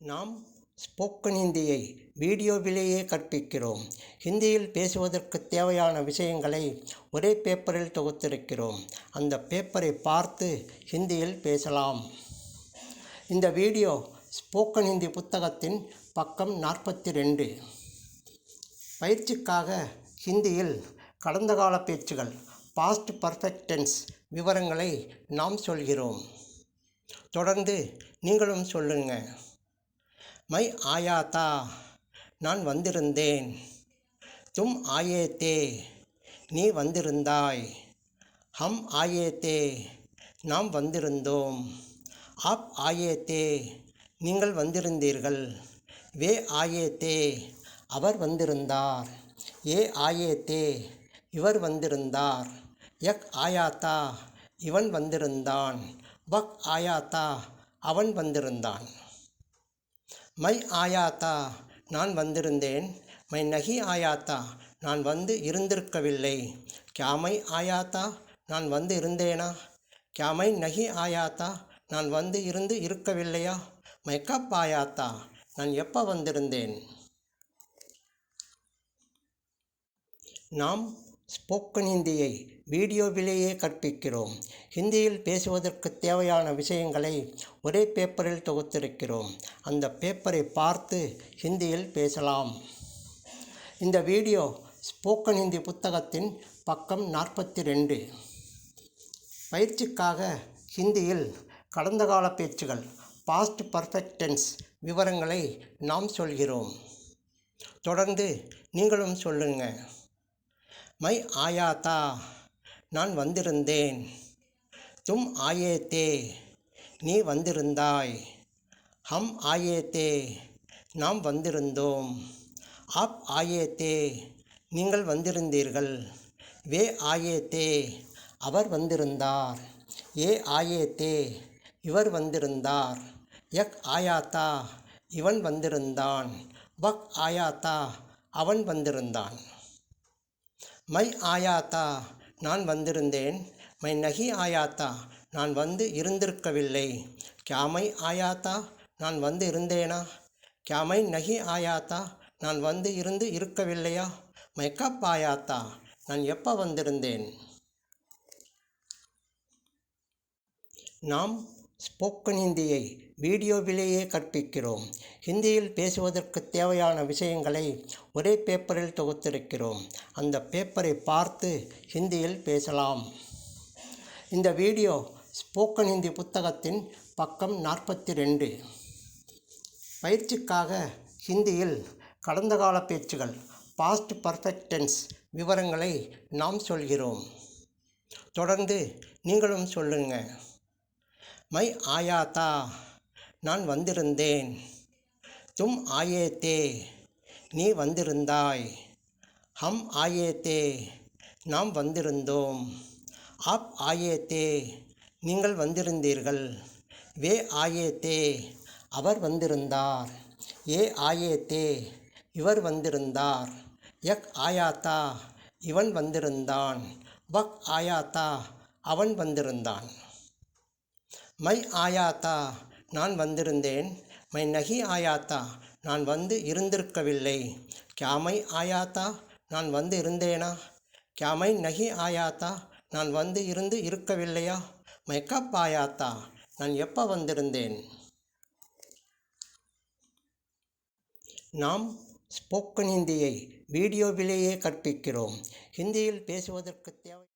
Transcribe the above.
நாம் ஸ்போக்கன் ஹிந்தியை வீடியோவிலேயே கற்பிக்கிறோம். ஹிந்தியில் பேசுவதற்கு தேவையான விஷயங்களை ஒரே பேப்பரில் தொகுத்திருக்கிறோம். அந்த பேப்பரை பார்த்து ஹிந்தியில் பேசலாம். இந்த வீடியோ ஸ்போக்கன் ஹிந்தி புத்தகத்தின் பக்கம் நாற்பத்தி ரெண்டு பயிற்சிக்காக ஹிந்தியில் கடந்த கால பேச்சுகள் பாஸ்ட் பர்ஃபெக்ட் டென்ஸ் விவரங்களை நாம் சொல்கிறோம். தொடர்ந்து நீங்களும் சொல்லுங்கள் மை ஆயாத்தா நான் வந்திருந்தேன். தும் ஆயே தே நீ வந்திருந்தாய். ஹம் ஆயே தே நாம் வந்திருந்தோம். ஆப் ஆயே தே நீங்கள் வந்திருந்தீர்கள். வே ஆயே தே அவர் வந்திருந்தார். ஏ ஆயே தே இவர் வந்திருந்தார். யக் ஆயாத்தா இவன் வந்திருந்தான். வக் ஆயாத்தா அவன் வந்திருந்தான். மை ஆயாத்தா நான் வந்திருந்தேன். மை நகி ஆயாத்தா நான் வந்து இருந்திருக்கவில்லை. கியாமை ஆயாத்தா நான் வந்து இருந்தேனா? கியாமை நகி ஆயாத்தா நான் வந்து இருந்து இருக்கவில்லையா? மை கப் ஆயாத்தா நான் எப்போ வந்திருந்தேன்? நாம் ஸ்போக்கன் ஹிந்தியை வீடியோவிலேயே கற்பிக்கிறோம். ஹிந்தியில் பேசுவதற்கு தேவையான விஷயங்களை ஒரே பேப்பரில் தொகுத்திருக்கிறோம். அந்த பேப்பரை பார்த்து ஹிந்தியில் பேசலாம். இந்த வீடியோ ஸ்போக்கன் ஹிந்தி புத்தகத்தின் பக்கம் நாற்பத்தி ரெண்டு பயிற்சிக்காக ஹிந்தியில் கடந்த கால பேச்சுகள் பாஸ்ட் பர்ஃபெக்ட் டென்ஸ் விவரங்களை நாம் சொல்கிறோம். தொடர்ந்து நீங்களும் சொல்லுங்கள் மை ஆயாத்தா நான் வந்திருந்தேன். தும் ஆயே தே நீ வந்திருந்தாய். ஹம் ஆயேத்தே நாம் வந்திருந்தோம். ஆப் ஆயே தே நீங்கள் வந்திருந்தீர்கள். வே ஆயே தே அவர் வந்திருந்தார். ஏ ஆயே தே இவர் வந்திருந்தார். யக் ஆயாத்தா இவன் வந்திருந்தான். வக் ஆயாத்தா அவன் வந்திருந்தான். மை ஆயாத்தா நான் வந்திருந்தேன். மை நகி ஆயாத்தா நான் வந்து இருந்திருக்கவில்லை. கியாமை ஆயாத்தா நான் வந்து இருந்தேனா? கியாமை நகி ஆயாத்தா நான் வந்து இருந்து இருக்கவில்லையா? மை கப் ஆயாத்தா நான் எப்போ வந்திருந்தேன்? நாம் ஸ்போக்கன் ஹிந்தியை வீடியோவிலேயே கற்பிக்கிறோம். ஹிந்தியில் பேசுவதற்கு தேவையான விஷயங்களை ஒரே பேப்பரில் தொகுத்திருக்கிறோம். அந்த பேப்பரை பார்த்து ஹிந்தியில் பேசலாம். இந்த வீடியோ ஸ்போக்கன் ஹிந்தி புத்தகத்தின் பக்கம் நாற்பத்தி ரெண்டு பயிற்சிக்காக ஹிந்தியில் கடந்த கால பேச்சுகள் பாஸ்ட் பர்ஃபெக்ட் டென்ஸ் விவரங்களை நாம் சொல்கிறோம். தொடர்ந்து நீங்களும் சொல்லுங்கள் மை ஆயாதா. நான் வந்திருந்தேன். தும் ஆயே தே நீ வந்திருந்தாய். ஹம் ஆயேத்தே நாம் வந்திருந்தோம். ஆப் ஆயே தே நீங்கள் வந்திருந்தீர்கள். வே ஆயே தே அவர் வந்திருந்தார். ஏ ஆயே தே இவர் வந்திருந்தார். யக் ஆயாத்தா இவன் வந்திருந்தான். வக் ஆயாத்தா அவன் வந்திருந்தான். மை ஆயாத்தா நான் வந்திருந்தேன். மை நகி ஆயாத்தா நான் வந்து இருந்திருக்கவில்லை. கியாமை ஆயாத்தா நான் வந்து இருந்தேனா? கியாமை நகி ஆயாத்தா நான் வந்து இருந்து இருக்கவில்லையா? மை கப் ஆயாத்தா நான் எப்போ வந்திருந்தேன்? நாம் ஸ்போக்கன் ஹிந்தியை வீடியோவிலேயே கற்பிக்கிறோம். ஹிந்தியில் பேசுவதற்கு தேவை